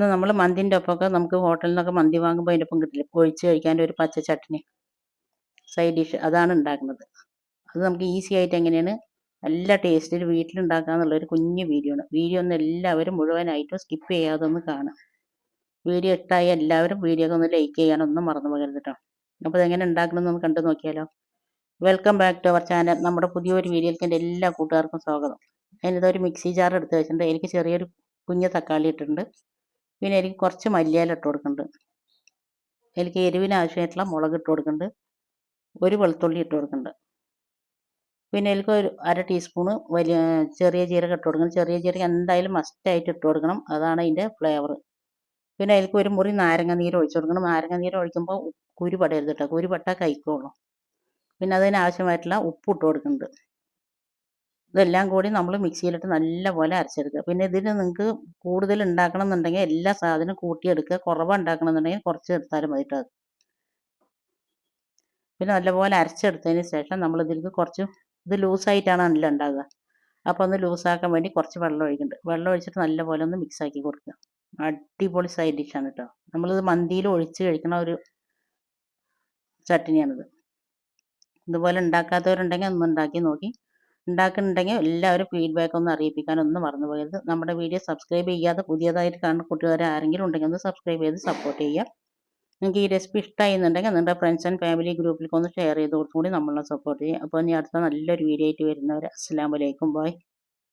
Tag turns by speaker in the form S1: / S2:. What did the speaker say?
S1: ഇന്ന് നമ്മൾ മന്തിന്റെ ഒപ്പമൊക്കെ നമുക്ക് ഹോട്ടലിൽ നിന്നൊക്കെ മന്തി വാങ്ങുമ്പോൾ അതിന്റെ ഒപ്പം കിട്ടില്ല? ഒഴിച്ച് കഴിക്കാൻ ഒരു പച്ച ചട്നി. സൈഡ് ഡിഷ് അതാണ് ഉണ്ടാക്കുന്നത്. അത് നമുക്ക് ഈസി ആയിട്ട് എങ്ങനെയാണ്? നല്ല ടേസ്റ്റിൽ വീട്ടിലുണ്ടാക്കുക എന്നുള്ളൊരു കുഞ്ഞു വീഡിയോ ആണ്. വീഡിയോ ഒന്ന് എല്ലാവരും മുഴുവനായിട്ടും സ്കിപ്പ് ചെയ്യാതെ ഒന്ന് കാണാം. വീഡിയോ ഇഷ്ടമായ എല്ലാവരും വീഡിയോ ഒക്കെ ഒന്ന് ലൈക്ക് ചെയ്യാനൊന്നും മറന്നു പോകരുത് കേട്ടോ അപ്പോൾ ഇതെങ്ങനെ ഉണ്ടാക്കണമെന്ന് കണ്ടു നോക്കിയാലോ? Welcome back to our channel നമ്മുടെ പുതിയൊരു വീഡിയോയിലേക്ക് എന്റെ എല്ലാ കൂട്ടുകാർക്കും സ്വാഗതം. ഒരു മിക്സി ജാർ എടുത്ത് വെച്ചിട്ടുണ്ട്. എനിക്ക് ചെറിയൊരു കുഞ്ഞ് തക്കാളി ഇട്ടിട്ടുണ്ട്. പിന്നെ എനിക്ക് കുറച്ച് മല്ലിയില ഇട്ട് കൊടുക്കുന്നുണ്ട് എനിക്ക് എരിവിന് ആവശ്യമായിട്ടുള്ള മുളക് ഇട്ട് കൊടുക്കുന്നുണ്ട് ഒരു വെളുത്തുള്ളി ഇട്ട് കൊടുക്കുന്നുണ്ട് പിന്നെ എനിക്ക് ഒരു അര ടീസ്പൂണ് വലിയ ചെറിയ ജീരകം ഇട്ട് കൊടുക്കണം. ചെറിയ ജീരകം എന്തായാലും മസ്റ്റായിട്ട് ഇട്ട് കൊടുക്കണം. അതാണ് അതിന്റെ ഫ്ലേവർ പിന്നെ അതിലേക്ക് ഒരു മുറി നാരങ്ങ നീര് ഒഴിച്ചു കൊടുക്കണം. നാരങ്ങ നീര് ഒഴിക്കുമ്പോൾ കുരുപടരുത് കേട്ടോ കുരുപട്ട കഴിക്കുള്ളൂ. പിന്നെ അതിന് ആവശ്യമായിട്ടുള്ള ഉപ്പ് ഇട്ട് കൊടുക്കുന്നുണ്ട് ഇതെല്ലാം കൂടി നമ്മൾ മിക്സിയിലിട്ട് നല്ലപോലെ അരച്ചെടുക്കുക. പിന്നെ ഇതിന് നിങ്ങൾക്ക് കൂടുതൽ ഉണ്ടാക്കണം എന്നുണ്ടെങ്കിൽ എല്ലാ സാധനവും കൂട്ടിയെടുക്കുക. കുറവ് ഉണ്ടാക്കണം എന്നുണ്ടെങ്കിൽ കുറച്ച് എടുത്താലും മതി കേട്ടോ. പിന്നെ നല്ലപോലെ അരച്ചെടുത്തതിന് ശേഷം നമ്മൾ ഇതിലേക്ക് കുറച്ച് ഇത് ലൂസായിട്ടാണ് അല്ല ഉണ്ടാകുക അപ്പോൾ ഒന്ന് ലൂസാക്കാൻ വേണ്ടി കുറച്ച് വെള്ളം ഒഴിക്കുന്നുണ്ട് വെള്ളം ഒഴിച്ചിട്ട് നല്ലപോലെ ഒന്ന് മിക്സ് ആക്കി കൊടുക്കുക. അടിപൊളി സൈഡ് ഡിഷാണ് കേട്ടോ. നമ്മളിത് മന്തിയിൽ ഒഴിച്ച് കഴിക്കുന്ന ഒരു ചട്ടിനിയാണിത് ഇതുപോലെ ഉണ്ടാക്കാത്തവരുണ്ടെങ്കിൽ ഒന്ന് ഉണ്ടാക്കി നോക്കി. ഉണ്ടാക്കുന്നുണ്ടെങ്കിൽ എല്ലാവരും ഫീഡ്ബാക്ക് ഒന്ന് അറിയിപ്പിക്കാനൊന്നും മറന്നു പോകരുത്. നമ്മുടെ വീഡിയോ സബ്സ്ക്രൈബ് ചെയ്യാതെ പുതിയതായിട്ട് കാണുന്ന കൂട്ടുകാർ ആരെങ്കിലും ഉണ്ടെങ്കിൽ ഒന്ന് സബ്സ്ക്രൈബ് ചെയ്ത് സപ്പോർട്ട് ചെയ്യുക. നിങ്ങൾക്ക് ഈ റെസിപ്പി ഇഷ്ടമായിരുന്നുണ്ടെങ്കിൽ നിങ്ങളുടെ ഫ്രണ്ട്സ് ആൻഡ് ഫാമിലി ഗ്രൂപ്പിലേക്ക് ഒന്ന് ഷെയർ ചെയ്ത് കൊടുത്തും കൂടി നമ്മളെ സപ്പോർട്ട് ചെയ്യുക. അപ്പോൾ ഇനി അടുത്ത നല്ലൊരു വീഡിയോ ആയിട്ട് വരുന്നവർ അസ്സാം വലൈക്കും ബൈ